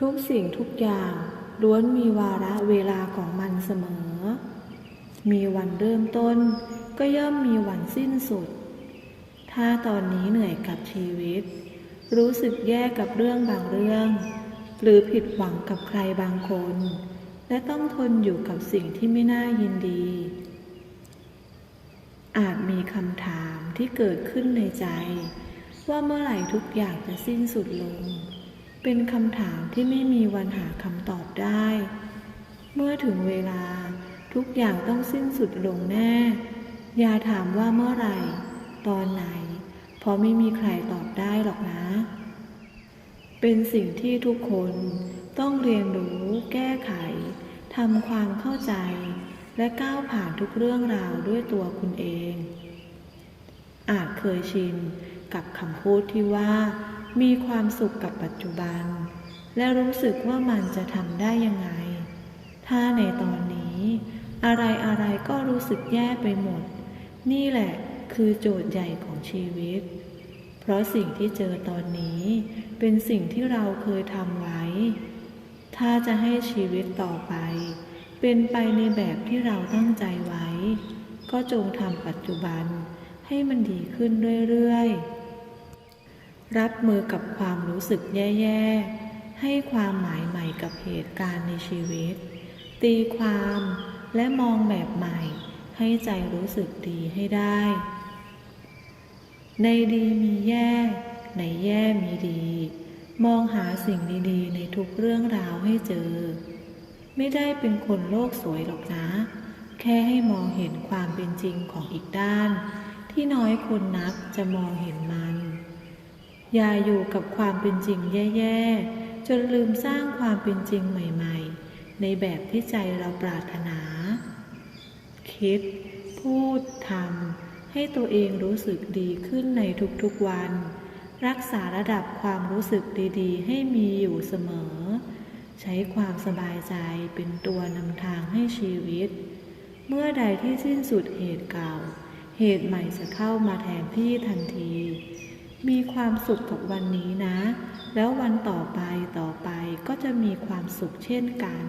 ทุกสิ่งทุกอย่างล้วนมีวาระเวลาของมันเสมอ มีวันเริ่มต้น ก็ย่อมมีวันสิ้นสุด ถ้าตอนนี้เหนื่อยกับชีวิต รู้สึกแย่กับเรื่องบางเรื่อง หรือผิดหวังกับใครบางคน และต้องทนอยู่กับสิ่งที่ไม่น่ายินดี อาจมีคำถามที่เกิดขึ้นในใจ ว่าเมื่อไหร่ทุกอย่างจะสิ้นสุดลง เป็นคำถามที่ไม่มีวันหาคำตอบได้ เมื่อถึงเวลาทุกอย่างต้องสิ้นสุดลงแน่ อย่าถามว่าเมื่อไหร่ ตอนไหน เพราะไม่มีใครตอบได้หรอกนะ เป็นสิ่งที่ทุกคนต้องเรียนรู้แก้ไขทำความเข้าใจ และก้าวผ่านทุกเรื่องราวด้วยตัวคุณเอง อาจเคยชินกับคำพูดที่ว่า มีความสุขกับปัจจุบัน และรู้สึกว่ามันจะทำได้ยังไง ถ้าในตอนนี้ อะไรอะไรก็รู้สึกแย่ไปหมด นี่แหละคือโจทย์ใหญ่ของชีวิต เพราะสิ่งที่เจอตอนนี้ เป็นสิ่งที่เราเคยทำไว้ ถ้าจะให้ชีวิตต่อไป เป็นไปในแบบที่เราตั้งใจไว้ ก็จงทำปัจจุบันให้มันดีขึ้นเรื่อยๆ รับมือกับความรู้สึกแย่ๆ ให้ความหมายใหม่กับเหตุการณ์ในชีวิต ตีความและมองแบบใหม่ ให้ใจรู้สึกดีให้ได้ ในดีมีแย่ ในแย่มีดี มองหาสิ่งดีๆ ในทุกเรื่องราวให้เจอ ไม่ได้เป็นคนโลกสวยหรอกนะ แค่ให้มองเห็นความเป็นจริงของอีกด้าน ที่น้อยคนนักจะมองเห็นมัน อย่าอยู่กับความเป็นจริงแย่ๆ จนลืมสร้างความเป็นจริงใหม่ๆ ในแบบที่ใจเราปรารถนา คิด พูดทำให้ตัวเองรู้สึกดีขึ้นในทุกๆวัน รักษาระดับความรู้สึกดีๆ ให้มีอยู่เสมอ ใช้ความสบายใจเป็นตัวนำทางให้ชีวิต เมื่อใดที่สิ้นสุดเหตุเก่า เหตุใหม่จะเข้ามาแทนที่ทันที มีความสุขกับวันนี้นะ แล้ววันต่อไปต่อไปก็จะมีความสุขเช่นกัน